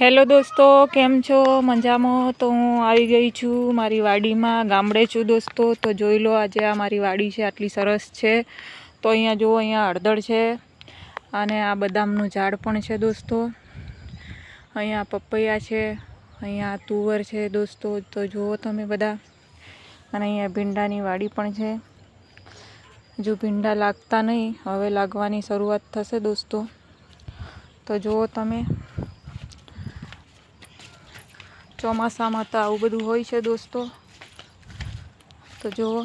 Hello દોસ્તો, કેમ છો? મજામાં? તો હું આવી ગઈ છું મારી વાડીમાં, ગામડે છું દોસ્તો. તો જોઈ લો આજે આ મારી વાડી છે, આટલી સરસ છે. તો અહીંયા જુઓ, અહીંયા હળદર છે અને આ બદામનું ઝાડ પણ છે દોસ્તો. અહીંયા પપૈયા છે, અહીંયા તુવર છે દોસ્તો. તો જુઓ તમે બધા. અને અહીંયા ભીંડાની વાડી પણ છે. જો ભીંડા લાગતા નહીં, હવે લાગવાની શરૂઆત થશે દોસ્તો. તો જુઓ તમે. ચોમાસામાં તો આવું બધું હોય છે દોસ્તો. તો જુઓ.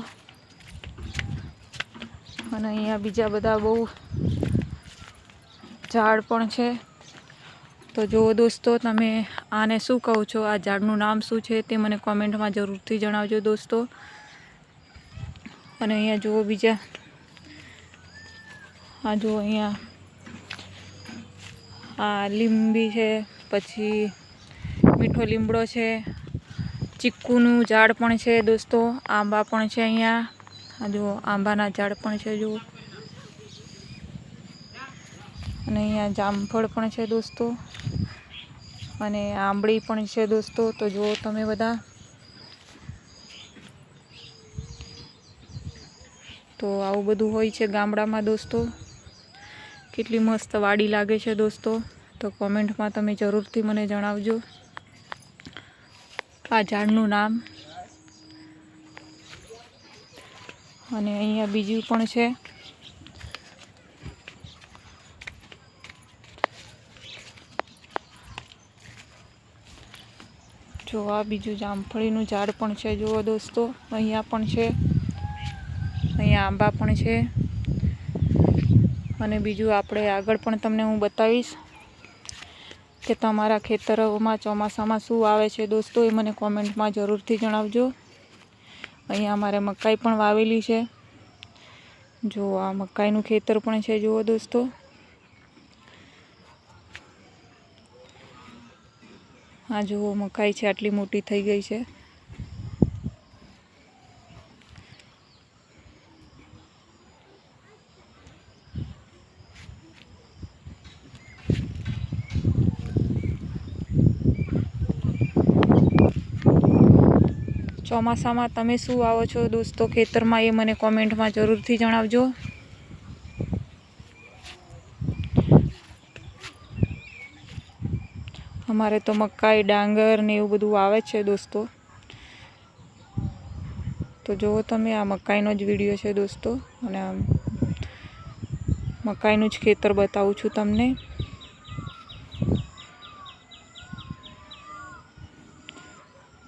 અને અહીંયા બીજા બધા બહુ ઝાડ પણ છે. તો જુઓ દોસ્તો, તમે આને શું કહો છો? આ ઝાડનું નામ શું છે તે મને કોમેન્ટમાં જરૂરથી જણાવજો દોસ્તો. અને અહીંયા જુઓ બીજા. આ જુઓ અહીંયા. આ લીંબી છે, પછી મીઠો લીમડો છે, ચીકુનું ઝાડ પણ છે દોસ્તો, આંબા પણ છે અહીંયા. જુઓ, આંબાના ઝાડ પણ છે, જુઓ. અને અહીંયા જામફળ પણ છે દોસ્તો. અને આંબળી પણ છે દોસ્તો, તો જુઓ તમે બધા. તો આવું બધું હોય છે ગામડામાં દોસ્તો. કેટલી મસ્ત વાડી લાગે છે દોસ્તો. તો કોમેન્ટમાં તમે જરૂરથી મને જણાવજો. આ ઝાડનું નામ. અને અહીંયા બીજું પણ છે. જો આ બીજું જામફળીનું ઝાડ પણ છે. જુઓ દોસ્તો, અહીંયા પણ છે. અહીંયા આંબા પણ છે. અને બીજું આપણે આગળ પણ તમને હું બતાવીશ. કે તમારા ખેતરોમાં, ચોમાસામાં શું આવે છે દોસ્તો, એ મને કોમેન્ટમાં જરૂરથી જણાવજો. અહીંયા અમારે મકાઈ પણ વાવેલી છે. જો આ મકાઈનું ખેતર પણ છે, જુઓ દોસ્તો. આ જુઓ, મકાઈ છે, આટલી મોટી થઈ ગઈ છે. ચોમાસામાં તમે શું આવો છો દોસ્તો? ખેતરમાં એ મને કોમેન્ટમાં જરૂરથી જણાવજો. અમારે તો મકાઈ, ડાંગર ને એવું બધું આવે છે દોસ્તો. તો જુઓ તમે આ મકાઈનો જ વીડિયો છે દોસ્તો. અને મકાઈનું જ ખેતર બતાવું છું તમને.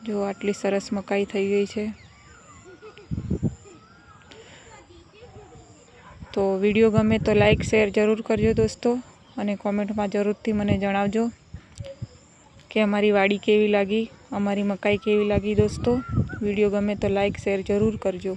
જો આટલી સરસ મકાઈ થઈ ગઈ છે. તો વીડિયો ગમે તો લાઈક, શેર જરૂર કરજો દોસ્તો અને કોમેન્ટમાં જરૂરથી મને જણાવજો કે અમારી વાડી કેવી લાગી, અમારી મકાઈ કેવી લાગી દોસ્તો. વીડિયો ગમે તો લાઈક, શેર જરૂર કરજો.